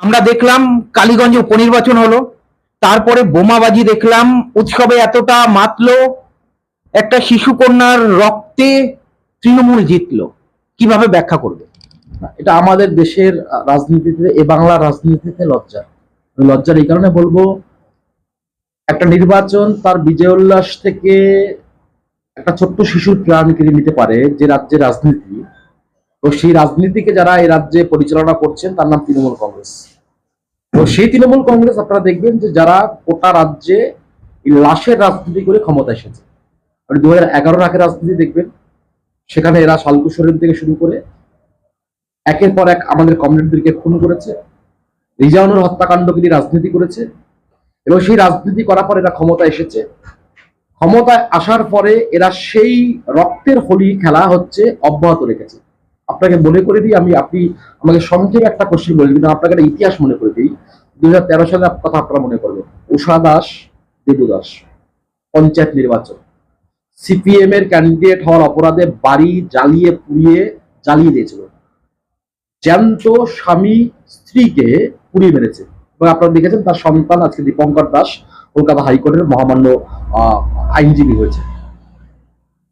আমরা দেখলাম কালীগঞ্জে উপনির্বাচন হলো, তারপরে বোমাবাজি দেখলাম, উৎসবে এতটা মাতলো, একটা শিশু কন্যার রক্তে তৃণমূল জিতলো। কীভাবে ব্যাখ্যা করবে? এটা আমাদের দেশের রাজনীতিতে, এ বাংলার রাজনীতিতে লজ্জা। লজ্জার এই কারণে বলব, একটা নির্বাচন তার বিজয় উল্লাস থেকে একটা ছোট্ট শিশুর প্রাণ কেড়ে নিতে পারে যে রাজ্যে রাজনীতি। তো সেই রাজনীতিকে যারা এই রাজ্যে পরিচালনা করছেন, তার নাম তৃণমূল কংগ্রেস। তো সেই তৃণমূল কংগ্রেস আপনারা দেখবেন যে যারা গোটা রাজ্যে লাশের রাজনীতি করে ক্ষমতা এসেছে। আপনি দু হাজার এগারোর আগে রাজনীতি দেখবেন, সেখানে এরা শালকু সালকুশরীর থেকে শুরু করে একের পর এক আমাদের কমরেডদেরকে খুন করেছে রিজাউনুর হত্যাকাণ্ডকে নিয়ে রাজনীতি করেছে এবং সেই রাজনীতি করার পর এরা ক্ষমতা এসেছে। ক্ষমতায় আসার পরে এরা সেই রক্তের হোলি খেলা হচ্ছে অব্যাহত রেখেছে। আপনাকে মনে করে দিই, আমি, আপনি আমাকে সংক্ষেপে একটা কোশ্চেন বলে কিন্তু আপনাকে একটা ইতিহাস মনে করে দিই। দু হাজার তেরো সালের কথা আপনারা মনে করবেন। উষা দাস দেবু দাস, পঞ্চায়েত নির্বাচন সিপিএম এর ক্যান্ডিডেট হওয়ার অপরাধে বাড়ি জ্বালিয়ে পুড়িয়ে জ্বালিয়ে দিয়েছিল। জ্যান্ত স্বামী স্ত্রীকে পুড়িয়ে মেরেছে। এবং আপনারা দেখেছেন তার সন্তান আজকে দীপঙ্কর দাস কলকাতা হাইকোর্টের মহামান্য আইনজীবী হয়েছে।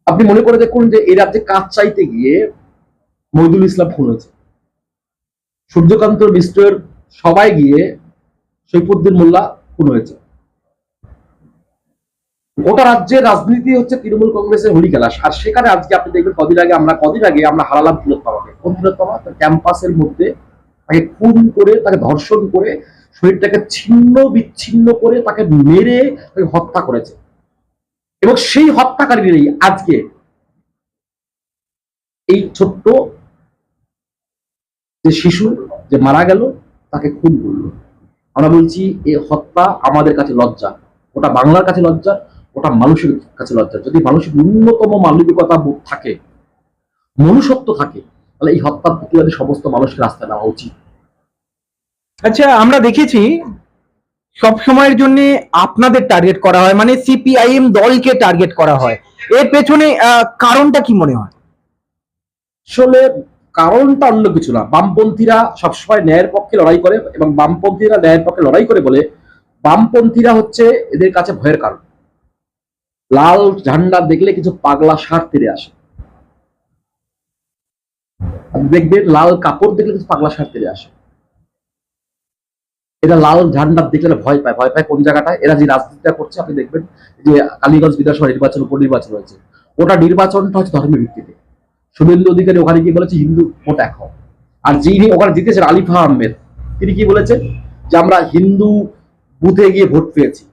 আপনি মনে করে দেখুন যে এই রাজ্যে কাজ চাইতে গিয়ে মহিদুল ইসলাম খুন হয়েছে। সূর্যকান্ত মিস্টার সবাই গিয়ে সৈফুদ্দিন মোল্লা খুন হয়েছে। গোটা রাজ্যের রাজনীতি হচ্ছে তৃণমূল কংগ্রেসের হোলি খেলা। আর সেখানে আজকে আপনি দেখবেন কদিন আগে আমরা, কদিন আগে আমরা হারালাম তিলোত্তমাকে কোন তিলোত্তমা তার ক্যাম্পাসের মধ্যে তাকে খুন করে, তাকে ধর্ষণ করে, শরীরটাকে ছিন্ন বিচ্ছিন্ন করে তাকে মেরে তাকে হত্যা করেছে। এবং সেই হত্যাকারীরাই আজকে এই ছোট্ট যে শিশু যে মারা গেল, তাকে খুন করল। আমরা বলছি এই হত্যা আমাদের কাছে লজ্জা। ওটা বাংলার কাছে লজ্জা ওটা মানুষের কাছে লজ্জা। যদি মানুষের ন্যূনতম মানবিকতা বোধ থাকে মনুষ্যত্ব থাকে তাহলে এই হত্যার প্রতিবাদে সমস্ত মানুষকে রাস্তায় নেওয়া উচিত। আচ্ছা আমরা দেখেছি সব সময়ের জন্য আপনাদের টার্গেট করা হয় মানে সিপিআইএম দলকে টার্গেট করা হয়। এর পেছনে আহ, কারণটা কি মনে হয়? আসলে কারণটা অন্য কিছু না। বামপন্থীরা সবসময় ন্যায়ের পক্ষে লড়াই করে এবং বামপন্থীরা ন্যায়ের পক্ষে লড়াই করে বলে বামপন্থীরা হচ্ছে এদের কাছে ভয়ের কারণ। লাল ঝান্ডা দেখলে কিছু পাগলা সার তেরে আসে। দেখবেন লাল কাপড় দেখলে কিছু পাগলা সার তেরে আসে। এরা লাল ঝান্ডা দেখলে ভয় পায়। ভয় পায় কোন জায়গাটায়? এরা যে রাজনীতিটা করছে, আপনি দেখবেন যে কালীগঞ্জ বিধানসভা নির্বাচন, উপনির্বাচন হয়েছে। ওটা নির্বাচনটা হচ্ছে ধর্মের ভিত্তিতে শুভেন্দু অধিকারী ওখানে কি বলেছে, হিন্দু, ভোট এক হও। আর যিনি ওখানে জিতেছেন আলিফা আহমেদ, তিনি কি বলেছেন? যে আমরা হিন্দু বুথে গিয়ে ভোট পেয়েছি।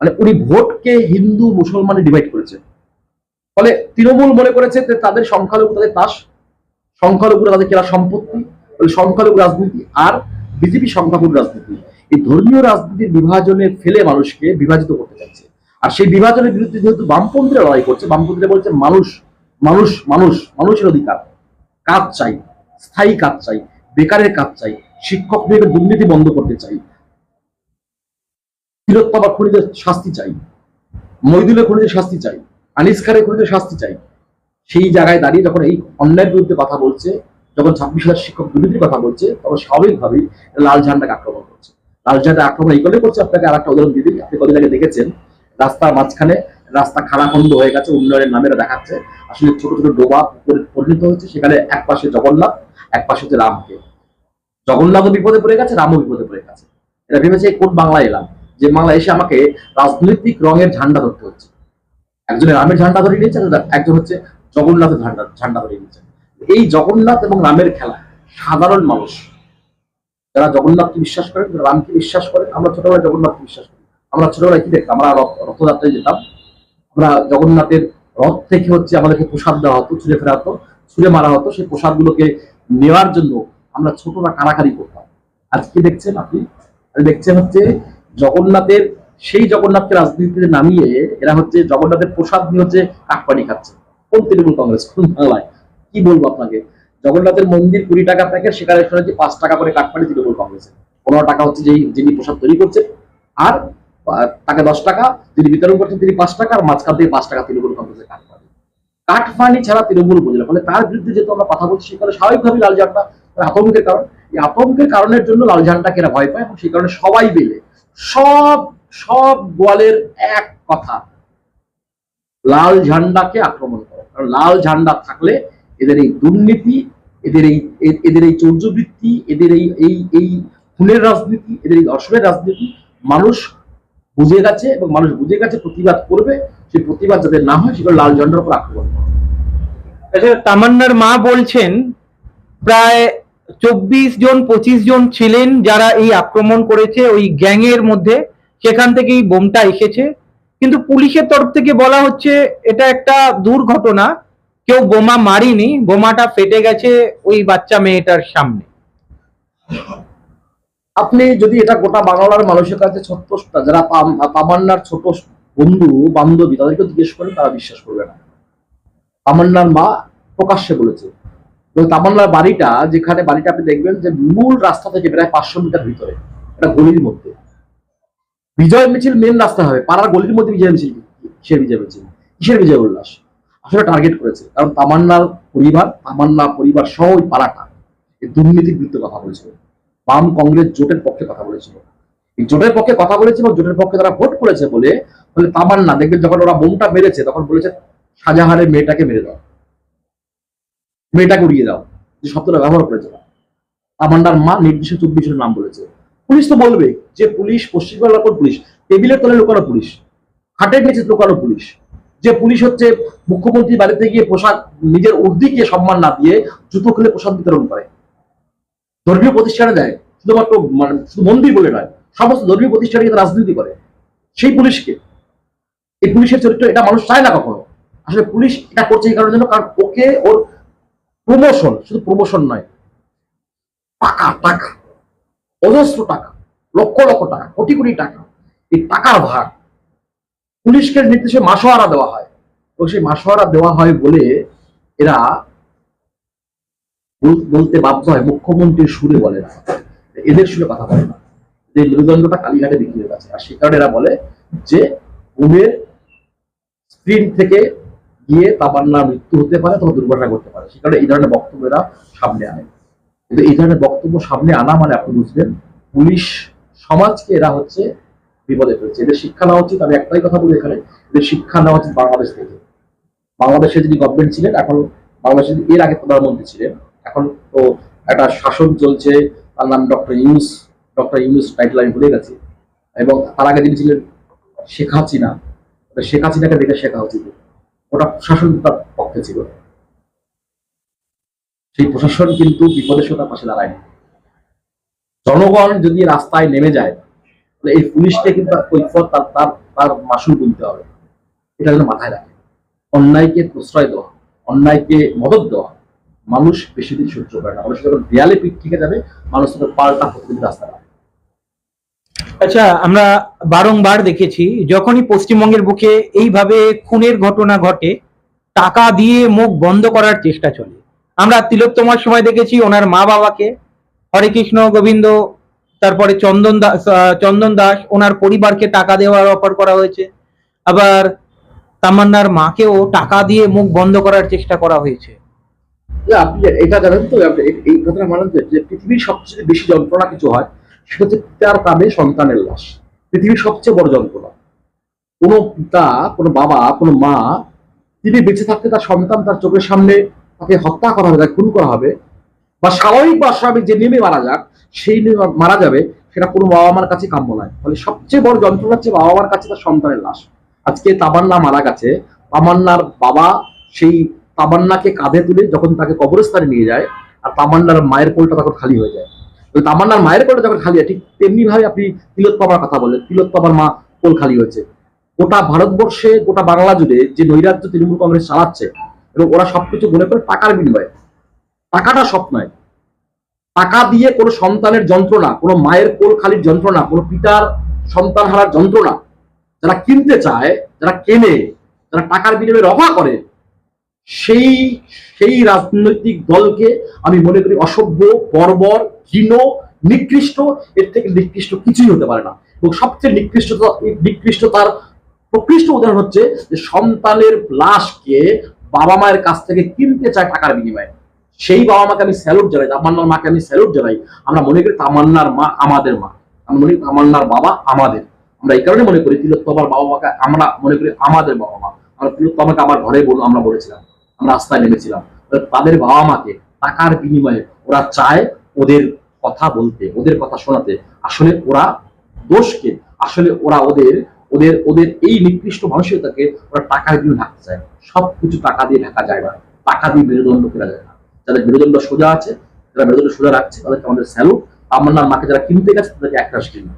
মানে উনি ভোটকে হিন্দু মুসলমানে ডিভাইড করেছেন। ফলে তৃণমূল মনে করেছে যে তাদের সংখ্যালঘু, তাদের তাস, সংখ্যালঘুরা তাদের কেনা সম্পত্তি সংখ্যালঘু রাজনীতি আর বিজেপি সংখ্যালঘু রাজনীতি। এই ধর্মীয় রাজনীতির বিভাজনে ফেলে মানুষকে বিভাজিত করতে চাইছে। আর সেই বিভাজনের বিরুদ্ধে যেহেতু বামপন্থীরা লড়াই করছে, বামপন্থীরা বলছে মানুষ মানুষ মানুষ, মানুষের অধিকার। কাজ চাই, স্থায়ী কাজ চাই, বেকারের কাজ চাই শিক্ষক নিয়োগের দুর্নীতি বন্ধ করতে চাই, তিলোত্তমা খুনিদের শাস্তি চাই, মইদুলের খুনিদের শাস্তি চাই আনিসকারের খুনিদের শাস্তি চাই। সেই জায়গায় দাঁড়িয়ে যখন এই অন্যায়ের বিরুদ্ধে কথা বলছে, যখন ছাব্বিশ হাজার শিক্ষক দুর্নীতির কথা বলছে, তখন স্বাভাবিকভাবেই লাল ঝান্ডাকে আক্রমণ করছে। লাল ঝান্ডা আক্রমণ এই করে করছে, আপনাকে আর একটা উদাহরণ দিয়ে দিই। আপনি কদিন আগে দেখেছেন, রাস্তার মাঝখানে রাস্তা খানাখন্দ হয়ে গেছে, উন্নয়নের নামে দেখাচ্ছে। আসলে ছোট ছোট ডোবা পরিণত হয়েছে, সেখানে এক পাশে জগন্নাথ, এক পাশে হচ্ছে রামকে। জগন্নাথও বিপদে পড়ে গেছে, রামও বিপদে পড়ে গেছে। এটা ভেবেছে কোন বাংলায় এলাম? যে বাংলা এসে আমাকে রাজনৈতিক রঙের ঝান্ডা ধরতে হচ্ছে। একজনের রামের ঝান্ডা ধরে নিয়েছে একজন হচ্ছে জগন্নাথের ঝান্ডা ঝান্ডা ধরে নিয়েছে। এই জগন্নাথ এবং রামের খেলা, সাধারণ মানুষ, যারা জগন্নাথকে বিশ্বাস করেন রামকে বিশ্বাস করেন আমরা ছোটবেলায় জগন্নাথকে বিশ্বাস করি। আমরা ছোটবেলায় কি দেখতাম? আমরা রথযাত্রায় যেতাম আমরা জগন্নাথের রথ থেকে হচ্ছে আমাদেরকে প্রসাদ দেওয়া হতো, ছুঁড়ে ফেরা হতো, ছুঁড়ে মারা হতো। সেই প্রসাদগুলোকে নেওয়ার জন্য আমরা ছোটরা কারাকারি করতাম। আজ কি দেখছেন আপনি? দেখছেন হচ্ছে জগন্নাথের, সেই জগন্নাথকে রাজনীতিতে নামিয়ে এরা হচ্ছে জগন্নাথের প্রসাদ নিয়ে হচ্ছে কাঠপানি খাচ্ছে। কোন তৃণমূল কংগ্রেস, কোন বাংলায়? কি বলব আপনাকে? জগন্নাথের মন্দির কুড়ি টাকা প্যাকেট, সেখানে শুনেছি পাঁচ টাকা করে কাঠপানি তৃণমূল কংগ্রেসের। পনেরো টাকা হচ্ছে যেই, যিনি প্রসাদ তৈরি করছে আর তাকে দশ টাকা যিনি বিতরণ করছেন, তিনি পাঁচ টাকা, আর মাঝখান থেকে পাঁচ টাকা তৃণমূল কংগ্রেসের কাঠপানি কাঠপানি ছাড়া তৃণমূল না, ফলে তার বিরুদ্ধে যেহেতু আমরা কথা বলছি সেখানে স্বাভাবিকভাবেই লাল ঝান্ডা আতঙ্কের কারণ। এই আতঙ্কের কারণের জন্য লাল ঝান্ডাকে এরা ভয় পায়, এবং সেই কারণে সবাই মিলে, সব সব গোয়ালের এক কথা, লাল ঝান্ডাকে আক্রমণ করে। কারণ লাল ঝান্ডা থাকলে এদের এই দুর্নীতি, এদের এই এদের এই চৌর্যবৃত্তি, এদের এই এই এই খুনের রাজনীতি, এদের এই অসমের রাজনীতি, মানুষ বুঝে গেছে এবং মানুষ বুঝে গেছে, প্রতিবাদ করবে। সেই প্রতিবাদ যাতে না হয়, সেগুলো লাল ঝান্ডার উপর আক্রমণ করে আচ্ছা তামান্নার মা বলছেন, প্রায় চব্বিশ জন, পঁচিশ জন ছিলেন যারা এই আক্রমণ করেছে ওই গ্যাংয়ের মধ্যে। সেখান থেকেই বোমটা এসেছে। কিন্তু পুলিশের তরফ থেকে বলা হচ্ছে, এটা একটা দুর্ঘটনা। কেউ বোমা মারিনি, বোমাটা ফেটে গেছে ওই বাচ্চা মেয়েটার সামনে। আপনি যদি এটা গোটা বাংলার মানুষের কাছে ছোট্ট যারা তামান্নার ছোট বন্ধু, বান্ধবী, তাদেরকে জিজ্ঞেস করেন, তারা বিশ্বাস করবে না। তামান্নার মা প্রকাশ্যে বলেছে। তামান্নার বাড়িটা, যেখানে বাড়িটা আপনি দেখবেন যে মূল রাস্তা থেকে প্রায় পাঁচশো মিটার ভিতরে, একটা গলির মধ্যে। বিজয় মিছিল মেন রাস্তা হবে, পাড়ার গলির মধ্যে বিজয় মিছিল, কিসের বিজয় মিছিল? কিসের বিজয় উল্লাস? আসলে টার্গেট করেছে। কারণ তামান্নার পরিবার, তামান্না পরিবার সহ ওই পাড়াটা দুর্নীতির বিরুদ্ধে কথা বলেছিল বাম কংগ্রেস জোটের পক্ষে কথা বলেছিল। জোটের পক্ষে কথা বলেছে এবং জোটের পক্ষে তারা ভোট করেছে বলে বলে তামান্না, দেখবেন যখন ওরা বোমটা মেরেছে, তখন বলেছে, শাহজাহানের মেয়েটাকে মেরে দাও। মেয়েটাকে উড়িয়ে দাও। যে শব্দটা ব্যবহার করেছে। তামান্নার মা নির্দিষ্ট চব্বিশের নাম বলেছে। পুলিশ তো বলবে যে পুলিশ পশ্চিমবাংলার কোন পুলিশ? টেবিলের তলে লুকানো পুলিশ, খাটের নিচে লুকানো পুলিশ। যে পুলিশ হচ্ছে মুখ্যমন্ত্রী বাড়িতে গিয়ে পোশাক নিজের উর্দিকে সম্মান না দিয়ে জুতো খুলে পোশাক বিতরণ করে। ধর্মীয় প্রতিষ্ঠানে দেয়, শুধুমাত্র মানে শুধু মন্দির বলে নয়, সমস্ত ধর্মীয় প্রতিষ্ঠানে কিন্তু রাজনীতি করে। সেই পুলিশকে। এই পুলিশের চরিত্র, এটা মানুষ চায় না কখনো। আসলে পুলিশ এটা করছে এই কারণের জন্য কারণ ওকে ওর প্রমোশন শুধু প্রমোশন নয়, টাকা টাকা, অজস্র টাকা, লক্ষ লক্ষ টাকা, কোটি কোটি টাকা, এই টাকার ভাগ পুলিশকে নির্দেশে মাসোয়ারা দেওয়া হয়। এবং সেই মাসোয়ারা দেওয়া হয় বলে এরা বলতে বাধ্য হয়, মুখ্যমন্ত্রীর সুরে বলে না। এদের সুরে কথা বলে না। যে মেরুদণ্ডটা কালীঘাটে বিক্রি হয়ে গেছে আর সে কারণে এরা বলে যে ঘুমের স্ক্রিন থেকে গিয়ে তামান্নার মৃত্যু হতে পারে তখন দুর্ঘটনা ঘটতে পারে। সে কারণে এই ধরনের বক্তব্য এরা সামনে আনে। কিন্তু এই ধরনের বক্তব্য সামনে আনা মানে আপনি বুঝবেন, পুলিশ সমাজকে এরা হচ্ছে বিপদে ফেলছে। এদের শিক্ষা নেওয়া উচিত। আমি একটাই কথা বলি এখানে, এদের শিক্ষা নেওয়া উচিত বাংলাদেশ থেকে। বাংলাদেশে যিনি গভর্নমেন্ট ছিলেন, এখন বাংলাদেশের এর আগে প্রধানমন্ত্রী ছিলেন। এখন তো একটা শাসক চলছে, তার নাম doctor Yunus doctor Yunus title আমি ভুলে গেছি। এবং তার আগে যিনি ছিলেন শেখ হাসিনা শেখ হাসিনাকে দেখে শেখা উচিত। ওটা প্রশাসন তার পক্ষে ছিল। সেই প্রশাসন কিন্তু বিপদের তার পাশে দাঁড়ায়নি জনগণ যদি রাস্তায় নেমে যায়, তাহলে এই পুলিশকে কিন্তু কৈফত, তার তার তার মাসুল গুনতে হবে। এটা যেন মাথায় রাখে। অন্যায়কে প্রশ্রয় দেওয়া, অন্যায়কে মদত দেওয়া মানুষ বেশি দিন সহ্য করে না। মানুষ যখন দেয়ালে পিঠ থেকে যাবে, মানুষ তখন পাল্টা প্রতিদিন রাস্তা আচ্ছা আমরা বারংবার দেখেছি, যখনই পশ্চিমবঙ্গের বুকে এইভাবে খুনের ঘটনা ঘটে, টাকা দিয়ে মুখ বন্ধ করার চেষ্টা চলে। আমরা তিলোত্তমার সময় দেখেছি, ওনার মা বাবাকে, হরে কৃষ্ণ, গোবিন্দ, তারপরে চন্দন দাস চন্দন দাস, ওনার পরিবারকে টাকা দেওয়ার অফার করা হয়েছে। আবার তামান্নার মাকেও টাকা দিয়ে মুখ বন্ধ করার চেষ্টা করা হয়েছে। আপনি এটা জানেন তো এই- কথাটা মানেন যে পৃথিবীর সবচেয়ে বেশি যন্ত্রণা কিছু হয়, সেটা হচ্ছে পিতার কাঁধে সন্তানের লাশ। পৃথিবীর সবচেয়ে বড় যন্ত্রণা। কোনো পিতা, কোনো বাবা, কোনো মা, তিনি বেঁচে থাকতে তার সন্তান তার চোখের সামনে তাকে হত্যা করা হবে, তাকে খুন করা হবে, বা স্বাভাবিক বা অস্বাভাবিক যে নেমে মারা যাক, সেই নেমে মারা যাবে, সেটা কোনো বাবা মার কাছে কাম্য নয়। ফলে সবচেয়ে বড় যন্ত্রণা হচ্ছে বাবা মার কাছে তার সন্তানের লাশ। আজকে তামান্না মারা গেছে। তামান্নার বাবা সেই তামান্নাকে কাঁধে তুলে যখন তাকে কবরস্থানে নিয়ে যায়, আর তামান্নার মায়ের কোলটা তখন খালি হয়ে যায়। ওই তামান্নার মায়ের কোলটা যখন খালি হয়, ঠিক তেমনি ভাবে আপনি তিলোত্তমার কথা বলেন তিলোত্তমার মা কোল খালি হয়েছে। গোটা ভারতবর্ষে, গোটা বাংলা জুড়ে যে নৈরাজ্য তৃণমূল কংগ্রেস চালাচ্ছে, এবং ওরা সবকিছু মনে করে টাকার বিনিময়ে, টাকাটা সব নয়। টাকা দিয়ে কোনো সন্তানের যন্ত্রণা, কোনো মায়ের কোল খালির যন্ত্রণা, কোনো পিতার সন্তান হারার যন্ত্রণা, যারা কিনতে চায়, যারা কেনে, যারা টাকার বিনিময়ে রফা করে সেই সেই রাজনৈতিক দলকে আমি মনে করি অসভ্য, বর্বর, হীন, নিকৃষ্ট, এর থেকে নিকৃষ্ট কিছুই হতে পারে না। এবং সবচেয়ে নিকৃষ্ট নিকৃষ্ট তার প্রকৃষ্ট উদাহরণ হচ্ছে যে সন্তানের লাশকে বাবা মায়ের কাছ থেকে কিনতে চায় টাকার বিনিময়ে। সেই বাবা মাকে আমি স্যালুট জানাই, তামান্নার মাকে আমি স্যালুট জানাই। আমরা মনে করি তামান্নার মা আমাদের মা। আমরা মনে করি তামান্নার বাবা আমাদের। আমরা এই কারণে মনে করি তিলোত্তমার বাবা মাকে আমরা মনে করি আমাদের বাবা মা। আমরা তিলোত্তমাকে আমার ঘরে বলুন, আমরা বলেছিলাম। রাস্তায় নেমেছিলাম। তাদের বাবা মাকে টাকার বিনিময়ে ওরা চায় ওদের কথা বলতে, ওদের কথা শোনাতে। আসলে ওরা দোষকে, আসলে ওরা ওদের ওদের ওদের এই নিকৃষ্ট মানসিকতাকে ওরা টাকার বিনিময়ে ঢাকতে চায় সবকিছু টাকা দিয়ে ঢাকা যায় না। টাকা দিয়ে মেরুদণ্ড কেনা যায় না। যাদের মেরুদণ্ড সোজা আছে, যারা মেরুদণ্ড সোজা রাখছে, তাদেরকে আমাদের স্যালুট আমার মাকে যারা কিনতে গেছে, তাদেরকে একটা কিনবে।